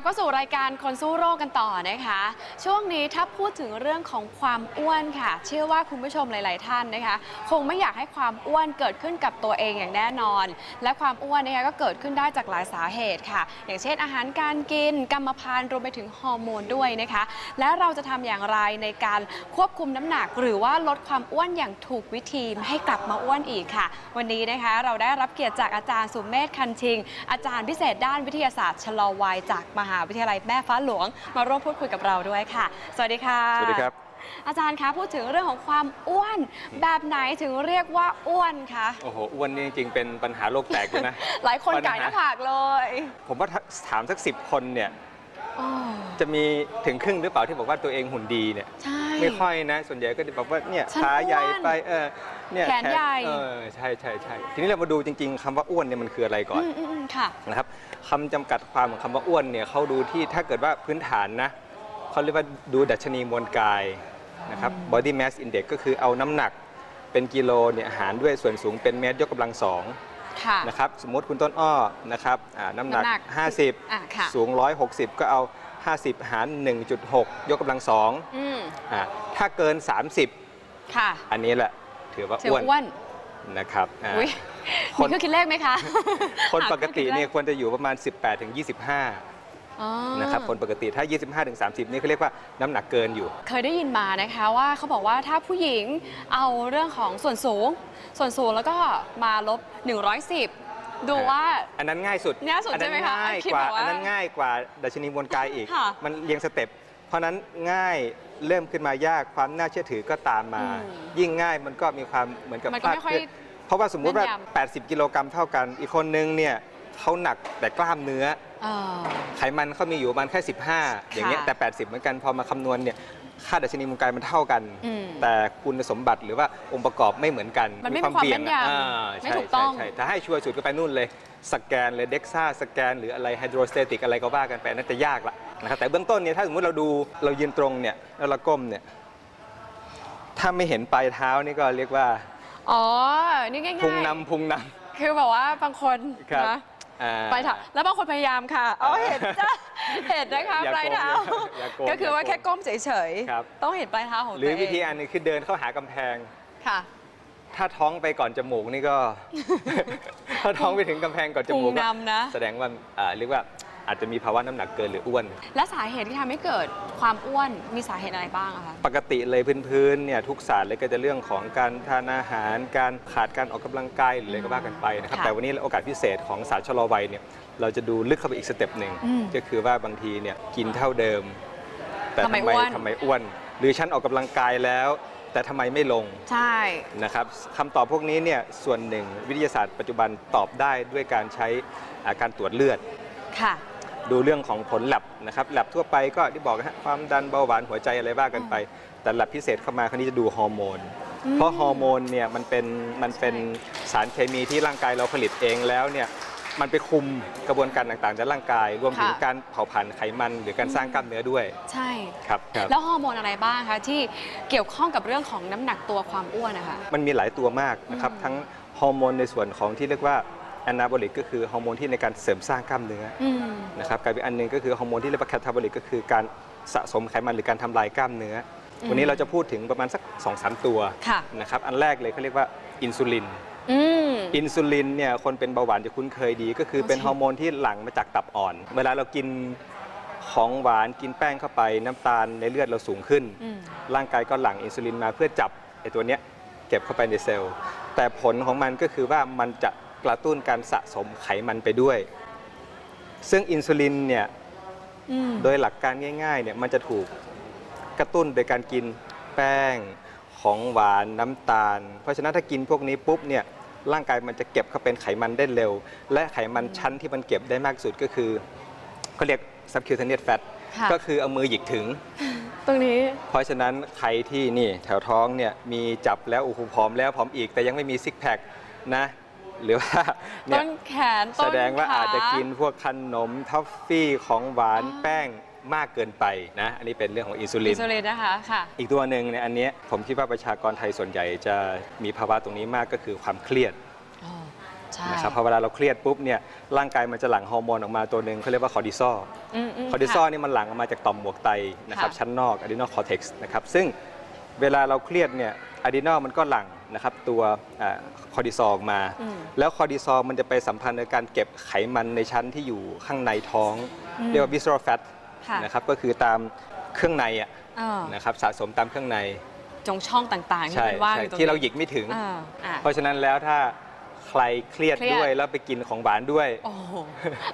บเข้าสู่รายการคนสู้โรคกันต่อนะคะ ช่วงนี้ถ้าพูดถึงเรื่องของความอ้วนค่ะ เชื่อว่าคุณผู้ชมหลาย ๆ ท่านนะคะ คงไม่อยากให้ความอ้วนเกิดขึ้นกับตัวเองอย่างแน่นอน และความอ้วนนะคะก็เกิดขึ้นได้จากหลายสาเหตุค่ะ อย่างเช่นอาหารการกิน กรรมพันธุ์รวมไปถึงฮอร์โมนด้วยนะคะ และเราจะทำอย่างไรในการควบคุมน้ำหนัก หรือว่าลดความอ้วนอย่างถูกวิธีให้กลับมาอ้วนอีกค่ะ วันนี้นะคะเราได้รับเกียรติจากอาจารย์สุเมธคันชิง อาจารย์พิเศษด้านวิทยาศาสตร์ชะลอวัยจากมหาวิทยาลัยแม่ฟ้าหลวง มาร่วมพูดคุยกับเราด้วยค่ะ สวัสดีค่ะ สวัสดีครับ อาจารย์คะพูดถึงเรื่องของความอ้วน แบบไหนถึงเรียกว่าอ้วนคะ โอ้โห อ้วนนี่จริงๆ เป็นปัญหาโลกแตกเลยนะ หลายคนปัญหาไก่หน้าผากเลยผมว่าถ้าถามสักสิบคนเนี่ย อ๋อจะมีถึงครึ่งหรือเปล่าที่บอกว่าตัวเองหุ่นดีเนี่ย ใช่ ไม่ค่อยนะ ส่วนใหญ่ก็จะบอกว่าเนี่ยฉันขาใหญ่อ้วนไป เออ เนี่ยแขนใหญ่ เออ ใช่ใช่ใช่ทีนี้เรามาดูจริง ๆคำว่าอ้วนเนี่ยมันคืออะไรก่อน อืมอืมอืมค่ะ นะครับคำจำกัดความของคำว่าอ้วนเนี่ยเขาดูที่ถ้าเกิดว่าพื้นฐานนะ เขาเรียกว่าดูดัชนีมวลกายนะครับ body mass index ก็คือเอาน้ำหนักเป็นกิโลเนี่ยหารด้วยส่วนสูงเป็นเมตรยกกำลังสองค่ะ นะครับสมมติคุณต้นอ้อนะครับอ่าน้ำหนัก น้ำหนัก50อะค่ะสูง 160 ก็เอา 50 หาร 1.6 ยกกำลังสองอืมอ่าถ้าเกินค่ะ30อันนี้แหละถือว่าถืออ้วนอ้วนนะครับอ่า อุ้ยคมีนเครื่องคิดเลขไหมคะคนปกติหาคเนี่ยรื่องควรจะอยู่ประมาณ 18ถึง25คิดเลข อ๋อ นะครับคนปกติถ้า 25ถึง30 นี่เขาเรียกว่าน้ำหนักเกินอยู่ เคยได้ยินมานะคะว่าเขาบอกว่าถ้าผู้หญิงเอาเรื่องของส่วนสูง ส่วนสูงแล้วก็มาลบ 110 ดูว่า อันนั้นง่ายสุดง่ายสุดอัใช่ไหมคะง่ายคิดกว่าแบบว่าอันนั้นง่ายกว่าดัชนีมวลกายอีก ค่ะมันเรียงสเต็ป เพราะฉะนั้นง่ายเริ่มขึ้นมายากความน่าเชื่อถือก็ตามมา อืมยิ่งง่ายมันก็มีความเหมือนกับมันก็ไม่ค่อยคลาดเคลื่อนเพราะว่าสมมุติว่า แม่นย80 กิโลกรัมเท่ากัน อีกคนนึงเนี่ย เขาหนักแต่กล้ามเนื้อเอ่อไขมันเขามีอยู่ประมาณแค่ 15 อย่างเงี้ยแต่ 80 เหมือนกันพอมาคำนวณเนี่ยค่าดัชนีมวลกายมันเท่ากัน อืมแต่คุณสมบัติหรือว่าองค์ประกอบไม่เหมือนกันมันไม่มีความเบี่ยงแม่นยำอ่าไม่ใช่ถูกต้องใช่ใช่ถ้าให้ชัวร์สุดก็ไปนู่นเลย สแกนเลยเด็กซ่าสแกน หรืออะไรไฮโดรสเตติกอะไรก็ว่ากันไปนั่นจะยากละนะครับแต่เบื้องต้นเนี่ยถ้าสมมติเราดูเรายืนตรงเนี่ยแล้วเราก้มเนี่ยถ้าไม่เห็นปลายเท้านี่ก็เรียกว่าอ๋อ นี่ง่ายๆพุงนำพุงนคือแบบว่าบางคนำครับ นะ อ่าปลายเท้าแล้วบางคนพยายามค่ะอ๋อเห็นจ้ะเห็นนะคะอย่าปลายเท้าโกงอย่าโกงก็คือว่าอย่าโกงแค่ก้มเฉยครับ ๆต้องเห็นปลายเท้าของหตัวรือเองวิธีอันหนึงคือเดินเข้าหากำแพง ค่ะ ถ้าท้องไปก่อนจมูกนี่ก็ ถ้าท้องไปถึงกำแพงก่อนจพุงมูกก็นำนะ แสดงว่าอ่าเรียกว่า อาจจะมีภาวะน้ำหนักเกินหรืออ้วน และสาเหตุที่ทำให้เกิดความอ้วนมีสาเหตุอะไรบ้างอะคะปกติเลยพื้นๆเนี่ยทุกศาสตร์เลยก็จะเรื่องของการทานอาหาร การขาดการออกกำลังกายหรืออะไรก็ว่ากันไปนะครับค่ะแต่วันนี้โอกาสพิเศษของศาสตร์ชะลอวัยเนี่ยเราจะดูลึกเข้าไปอีกสเต็ปหนึ่งอืม ก็คือว่าบางทีเนี่ยกินเท่าเดิม แต่ทำไมทำไมอ้วน ทำไมอ้วน หรือฉันออกกำลังกายแล้ว แต่ทำไมไม่ลง ใช่ นะครับคำตอบพวกนี้เนี่ยส่วนหนึ่งวิทยาศาสตร์ปัจจุบันตอบได้ด้วยการใช้อ่าการตรวจเลือด ค่ะ ดูเรื่องของผลแลบนะครับแลบทั่วไปก็ที่บอกนะฮะความดันเบาหวานหัวใจอะไรบ้ากันไป แต่แลบพิเศษเข้ามาคราวนี้จะดูฮอร์โมนอืมเพราะฮอร์โมนเนี่ยมันเป็นมันเป็นสารเคมีที่ร่างกายเราผลิตเองแล้วเนี่ยมันไปคุมกระบวนการต่างๆในร่างกาย รวมถึงค่ะ การเผาผลาญไขมัน หรือการสร้างกล้ามเนื้อด้วยใช่ ครับครับ แล้วฮอร์โมนอะไรบ้างคะที่เกี่ยวข้องกับเรื่องของน้ำหนักตัวความอ้วนนะคะ มันมีหลายตัวมากนะครับอืมทั้งฮอร์โมนในส่วนของที่เรียกว่า แอนาบอลิกก็คือฮอร์โมนที่ในการเสริมสร้างกล้ามเนื้ออืมนะครับกับอีกอันหนึงก็คือฮอร์โมนที่เรียกว่าแคทาบอลิกก็คือการสะสมไขมันหรือการทำลายกล้ามเนื้ออมวันนี้เราจะพูดถึงประมาณสัก2อสตัวค่ะ นะครับอันแรกเลยเขาเรียกว่าอินซูลิน อืม อินซูลินเนี่ยคนเป็นเบาหวานจะคุ้นเคยดี ก็คือโอ้เป็นใช่ฮอร์โมนที่หลั่งมาจากตับอ่อน เวลาเรากินของหวานกินแป้งเข้าไปน้ำตาลในเลือดเราสูงขึ้น อืม ร่างกายก็หลั่งอินซูลินมาเพื่อจับไอ้ตัวเนี้ยเก็บเข้าไปในเซลล์แต่ผลของมันก็คือว่ามันจะ กระตุ้นการสะสมไขมันไปด้วย ซึ่งอินซูลินเนี่ยอืมโดยหลักการง่ายๆเนี่ยมันจะถูกกระตุ้นโดยการกินแป้งของหวานน้ำตาล เพราะฉะนั้นถ้ากินพวกนี้ปุ๊บเนี่ยร่างกายมันจะเก็บเข้าเป็นไขมันได้เร็ว และไขมันชั้นที่มันเก็บได้มากที่สุดก็คือเขาเรียก subcutaneous fat ค่ะก็คือเอามือหยิกถึง ตรงนี้ เพราะฉะนั้นใครที่นี่แถวท้องเนี่ยมีจับแล้วโอ้โหผอมแล้วผอมอีกแต่ยังไม่มีซิกแพคนะ หรือว่าเนี่ต้ยนแขนต้นแสดงว่าขอาจจะกินพวกขนมท็อฟฟี่ของหวานอ่าแป้งมากเกินไปนะ อันนี้เป็นเรื่องของอินซูลิอินนซูลินนะคะค่ะ อีกตัวหนึ่งเนี่ยอันเนี้ยผมคิดว่าประชากรไทยส่วนใหญ่จะมีภาวะตรงนี้มากก็คือความเครียดใช่นะครับพอเวลาเราเครียดปุ๊บเนี่ยร่างกายมันจะหลั่งฮอร์โมนออกมาตัวหนึ่งเขาเรียกว่าคอร์ติซอลอืมอืมคอร์ติซอลค่ะนี่มันหลั่งออกมาจากต่อมหมวกไตนะครับค่ะชั้นนอก adrenal cortex นะครับซึ่ง เวลาเราเครียดเนี่ย adrenal มันก็หลั่งนะครับตัวคอร์ติซอลออกมาอืมแล้วคอร์ติซอลมันจะไปสัมพันธ์ในการเก็บไขมันในชั้นที่อยู่ข้างในท้องอืมเรียกว่า visceral fat ค่ะนะครับก็คือตามเครื่องในอะเออนะครับสะสมตามเครื่องในจงช่องต่างๆที่ใช่มันว่างอใช่ยู่ตรงที่เรานี้หยิกไม่ถึงอ่าอะเพราะฉะนั้นแล้วถ้าใครเครียดเครียดด้วยแล้วไปกินของหวานด้วยโอ้โห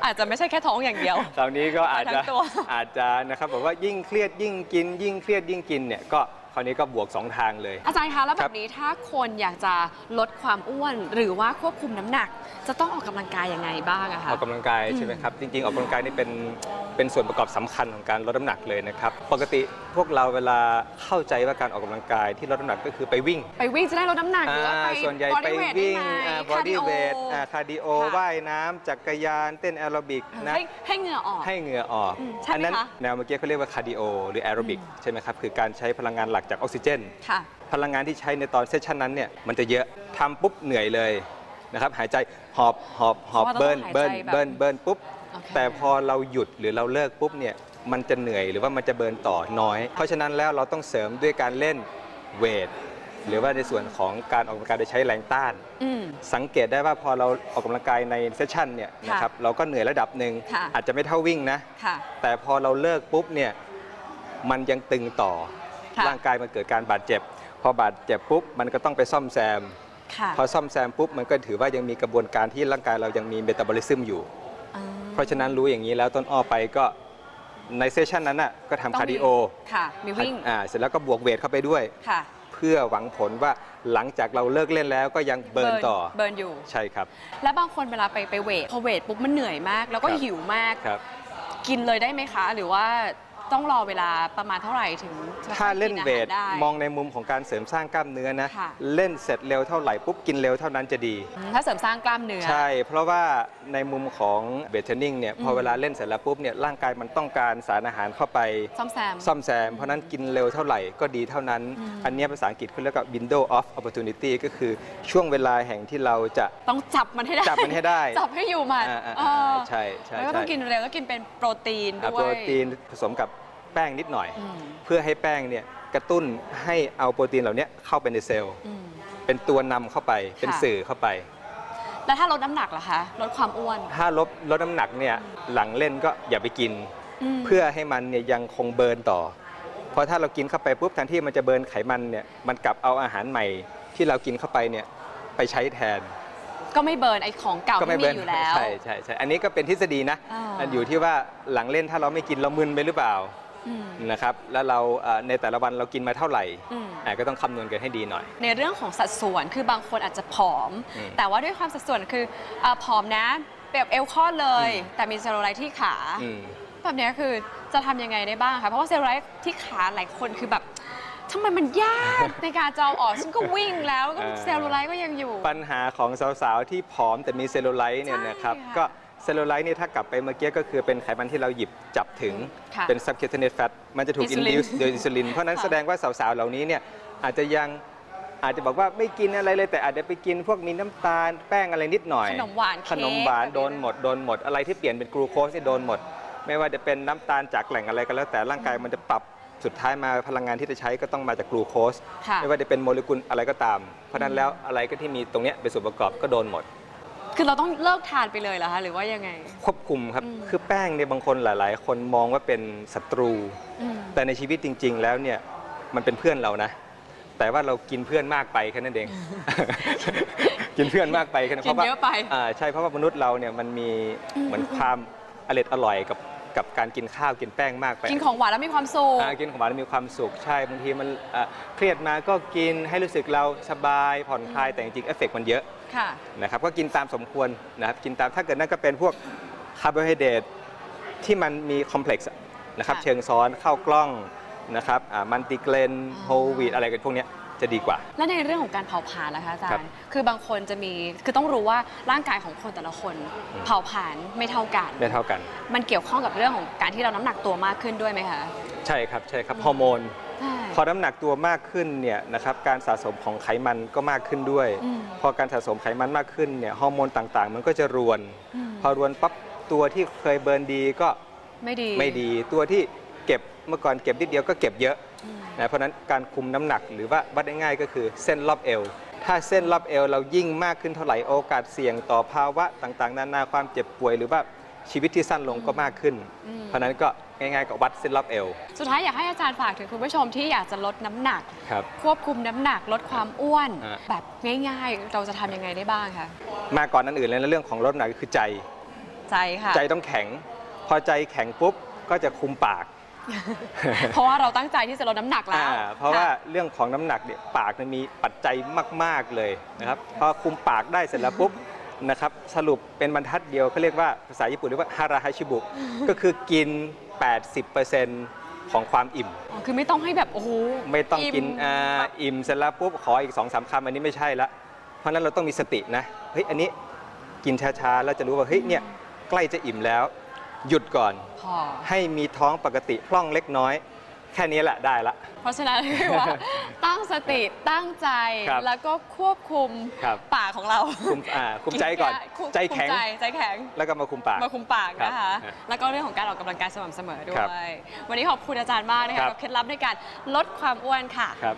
อาจจะไม่ใช่แค่ท้องอย่างเดียวคราวนี้ก็อาจจะทั้งตัวอาจจะนะครับบอกว่ายิ่งเครียดยิ่งกิน ยิ่งเครียดยิ่งกินเนี่ยก็ค ราวนี้ก็บวกสองทางเลย อาจารย์คะแล้วคแบรับบนี้ถ้าคนอยากจะลดความอ้วน หรือว่าควบคุมน้ำหนัก จะต้องออกกำลังกายยังไงบ้างอะคะ ออกกำลังกายใช่ไหมครับ จริง ๆ ออกกำลังกายนี่เป็น เป็นส่วนประกอบสำคัญของการลดน้ำหนักเลยนะครับ ปกติพวกเราเวลาเข้าใจว่าการออกกำลังกายที่ลดน้ำหนักก็คือไปวิ่ง ไปวิ่งจะได้ลดน้ำหนักหรือว่าไปอ่าส่วนใหญ่ body ไป weight วิ่งได้ไหมบอดี้ cardio เวทคาร์ดิโอค่ะว่ายน้ำจักรยานเต้นแอโรบิกนะให้ให้เหงื่อออกให้เหงื่อออกอืมใช่ไหมอันั้นคะแนวเมื่อกี้เขาเรียกว่าคาร์ดิโอหรือแอโรบิกใช่ไหมครับคือการใช้พลังงานหลักจากออกซิเจนค่ะพลังงานที่ใช้ในตอนเซสชันนั้นเนี่ยมันจะเยอะทำปุ๊บเหนื่อยเลยนะครับหายใจหอบหอบหอบเพราะว่าเบิร์นต้องหายใจเบิร์นแบบเบิร์นเบิร์นปุ๊บโอเค แต่พอเราหยุดหรือเราเลิกปุ๊บเนี่ยมันจะเหนื่อยหรือว่ามันจะเบิร์นต่อน้อย เพราะฉะนั้นแล้วเราต้องเสริมด้วยการเล่นเวทหรือว่าในส่วนของการออกกำลังกายโดยใช้แรงต้าน อืม สังเกตได้ว่าพอเราออกกำลังกายในเซสชันเนี่ยนะครับเราก็เหนื่อยระดับหนึ่งค่ะ อาจจะไม่เท่าวิ่งนะ ค่ะ แต่พอเราเลิกปุ๊บเนี่ยมันยังตึงต่อ ค่ะ ร่างกายมันเกิดการบาดเจ็บ พอบาดเจ็บปุ๊บมันก็ต้องไปซ่อมแซม ค่ะพอซ่อมแซมปุ๊บมันก็ถือว่ายังมีกระบวนการที่ร่างกายเรายังมีเมตาบอลิซึมอยู่อ่า เพราะฉะนั้นรู้อย่างนี้แล้วต้นอ้อไปก็ในเซสชันนั้นน่ะก็ต้องทำคาร์ดิโอค่ะ มีวิ่งอ่าเสร็จแล้วก็บวกเวทเข้าไปด้วย ค่ะ เพื่อหวังผลว่าหลังจากเราเลิกเล่นแล้วก็ยังเบิร์นต่อ เบิร์นอยู่ ใช่ครับ แล้วบางคนเวลาไปไปเวทพอเวทปุ๊บมันเหนื่อยมาก แล้วก็ครับหิวมาก ครับ กินเลยได้ไหมคะ หรือว่า ต้องรอเวลาประมาณเท่าไหร่ถึงจะถ้าเล่นกิอหรเวทได้ มองในมุมของการเสริมสร้างกล้ามเนื้อนะ ค่ะ เล่นเสร็จเร็วเท่าไหร่ปุ๊บกินเร็วเท่านั้นจะดี อืมถ้าเสริมสร้างกล้ามเนื้อ ใช่ เพราะว่าในมุมของเวทเทรนนิ่งเนี่ยอืมพอเวลาเล่นเสร็จแล้วปุ๊บเนี่ยร่างกายมันต้องการสารอาหารเข้าไป ซ่อมแซม ซ่อมแซม เพราะฉะนั้นกินเร็วเท่าไหร่ก็ดีเท่านั้น อืม อันเนี้ยภาษาอังกฤษเขาเรียกว่า window of opportunity ก็คือช่วงเวลาแห่งที่เราจะ ต้องจับมันให้ได้จับมันให้ได้ จับให้อยู่มันอ่าอ่าเออ่าอใช่ใช่แล้วก็ใช่ต้องกินเร็วก็กินเป็นโปรตีนอ่าด้วโปรย ตีนผสมกับ แป้งนิดหน่อยอืมเพื่อให้แป้งเนี่ยกระตุ้นให้เอาโปรตีนเหล่านี้เข้าไปในเซลล์อืมเป็นตัวนำเข้าไปเป็นค่ะสื่อเข้าไป แล้วถ้าลดน้ำหนักล่ะคะลดความอ้วน ถ้าลดลดน้ำหนักเนี่ยหลังเล่นก็อย่าไปกินมเพื่อให้มันเนี่ยยังคงเบิร์นต่อเพราะถ้าเรากินเข้าไปปุ๊บแทนที่มันจะเบิร์นไขมันเนี่ยมันกลับเอาอาหารใหม่ที่เรากินเข้าไปเนี่ยไปใช้แทน ก็ไม่เบิร์นไอ้ของเก่าก็ที่ไม่มีเบิร์นอยู่แล้วใช่ใช่ใช่อันนี้ก็เป็นทฤษฎีนะอ่าอันอยู่ที่ว่าหลังเล่นถ้าเราไม่กินเรามึนไปหรือเปล่าอืม นะครับแล้วเราเอ่อในแต่ละวันเรากินมาเท่าไหร่อืมอ่าก็ต้องคำนวณกันให้ดีหน่อย ในเรื่องของสัดส่วนคือบางคนอาจจะผอมอืมแต่ว่าด้วยความสัดส่วนคืออ่าผอมนะแบบเอวคลอดเลยอืมแต่มีเซลลูไลท์ที่ขาอืมแบบเนี้ยคือจะทำยังไงได้บ้างคะเพราะว่าเซลลูไลท์ที่ขาหลายคนคือแบบทำไมมันยากในการจะเอาออกฉันก็วิ่งแล้วก็อ่าเซลลูไลท์ก็ยังอยู่ ปัญหาของสาวๆที่ผอมแต่มีเซลลูไลท์เนี่ยใช่นะครับค่ะก็ เซลลูไลท์เนี่ยถ้ากลับไปเมื่อกี้ก็คือเป็นไขมันที่เราหยิบจับถึงค่ะเป็น subcutaneous fat มันจะถูก อินซูลิน induce โดยอินซูลิน เพราะฉะนั้นค่ะ แสดงว่าสาวๆ เหล่านี้เนี่ยอาจจะยังอาจจะบอกว่าไม่กินอะไรเลย แต่อาจจะไปกินพวกมีน้ำตาลแป้งอะไรนิดหน่อย ขนมหวานขนมหวานเค้กโดนหมดโดนหมดอะไรที่เปลี่ยนเป็นกลูโคสที่โดนหมด ไม่ว่าจะเป็นน้ำตาลจากแหล่งอะไรก็แล้วแต่ร่างกายมันจะปรับสุดท้ายมาพลังงานที่จะใช้ก็ต้องมาจากกลูโคสค่ะ ไม่ว่าจะเป็นโมเลกุลอะไรก็ตาม เพราะฉะนั้นแล้วอะไรก็ที่มีตรงเนี้ยเป็นส่วนประกอบก็โดนหมด คือเราต้องเลิกทานไปเลยเหรอคะหรือว่ายังไง ควบคุมครับ อืม คือแป้งเนี่ยบางคนหลาย ๆ คนมองว่าเป็นศัตรู อืม แต่ในชีวิตจริง ๆ แล้วเนี่ยมันเป็นเพื่อนเรานะ แต่ว่าเรากินเพื่อนมากไปแค่นั้นเอง กินเพื่อนมากไปแค่นั้นกินพราว่าเยอะไป อ่าใช่เพราะว่ามนุษย์เราเนี่ยมันมีเหมือนความอร่อยอร่อยกับ กับการกินข้าวกินแป้งมากไปกินของหวานแล้วมีความสุข อ่ากินของหวานแล้วมีความสุขใช่บางทีมันอ่าเครียดมาก็กินให้รู้สึกเราสบายผ่อนคลายแต่จริงๆเอฟเฟกต์มันเยอะ ค่ะ นะครับก็กินตามสมควรนะครับกินตามถ้าเกิดนั่นก็เป็นพวกคาร์โบไฮเดรตที่มันมีคอมเพล็กซ์นะครับค่ะเชิงซ้อนเข้ากล้องนะครับมันติเกรนอ๋โฮอวีดอะไรกันพวกเนี้ย จะดีกว่า และในเรื่องของการเผาผลาญนะคะอาจารครับย์ คือบางคนจะมี คือต้องรู้ว่าร่างกายของคนแต่ละคนอืมเผาผลาญไม่เท่ากัน ไม่เท่ากัน มันเกี่ยวข้องกับเรื่องของการที่เราน้ำหนักตัวมากขึ้นด้วยไหมคะ ใช่ครับใช่ครับฮอร์โมน ใช่ พอน้ำหนักตัวมากขึ้นเนี่ยนะครับการสะสมของไขมันก็มากขึ้นด้วย อืมพอการสะสมไขมันมากขึ้นเนี่ยฮอร์โมนต่างๆ มันก็จะรวน อืม พอรวนปั๊บตัวที่เคยเบิร์นดีก็ไม่ดี ไม่ดี ตัวที่เก็บเมื่อก่อนเก็บนิดเดียวก็เก็บเยอะอืม นะเพราะฉะนั้นการคุมน้ำหนักหรือว่าวัดได้ง่ายก็คือเส้นรอบเอว ถ้าเส้นรอบเอวเรายิ่งมากขึ้นเท่าไหร่โอกาสเสี่ยงต่อภาวะต่างๆ นานาความเจ็บป่วยหรือว่าชีวิตที่สั้นลงก็มากขึ้นอืมเพราะฉะนั้นก็ง่ายๆก็วัดเส้นรอบเอว สุดท้ายอยากให้อาจารย์ฝากถึงคุณผู้ชมที่อยากจะลดน้ำหนักครับควบคุมน้ำหนักลดความอ้วนอ่าแบบง่ายๆ เราจะทำยังไงได้บ้างคะมาก่อนนั้นอื่นเลยนะเรื่องของลดน้ำหนักก็คือใจ ใจค่ะ ใจต้องแข็ง พอใจแข็งปุ๊บก็จะคุมปาก เพราะว่าเราตั้งใจที่จะลดน้ำหนักแล้ว อ่าเพราะว่าค่เรื่องของน้ำหนักเนี่ยปากเนี่ยมีปัจจัยมาก ๆ เลยนะครับพอคุมปากได้เสร็จแล้วปุ๊บนะครับสรุปเป็นบรรทัดเดียวเขาเรียกว่าภาษาญี่ปุ่นเรียกว่าฮาราฮาชิบุ ก็คือกิน 80%ของความอิ่ม อ๋อคือไม่ต้องให้แบบ โอ้โหไม่ต้องกินมอ่าอิ่มเสร็จแล้วปุ๊บขออีก2อสาคำอันนี้ไม่ใช่ละ เพราะฉะนั้นเราต้องมีสตินะ เฮ้ย อันนี้กินช้าๆ แล้วจะรู้ว่า เฮ้ย เนี่ย ใกล้จะอิ่มแล้ว หยุดก่อน พอ ให้มีท้องปกติพร่องเล็กน้อย แค่นี้แหละได้ละ เพราะฉะนั้นคือว่า ตั้งสติตั้งใจครับแล้วก็ควบคุมครับ ปากของเราคุมอ่าคุมใจก่อนคุมใจแข็ง คุมใจใจแข็ง แล้วก็มาคุมปาก มาคุมปากนะครัคะบแล้วก็เรื่องของการออกกำลังกายสม่ำเสมอด้วครับย วันนี้ขอบคุณอาจารย์มากนะครัคะบกับเคล็ดลับในการลดความอ้วนค่ะ ครับ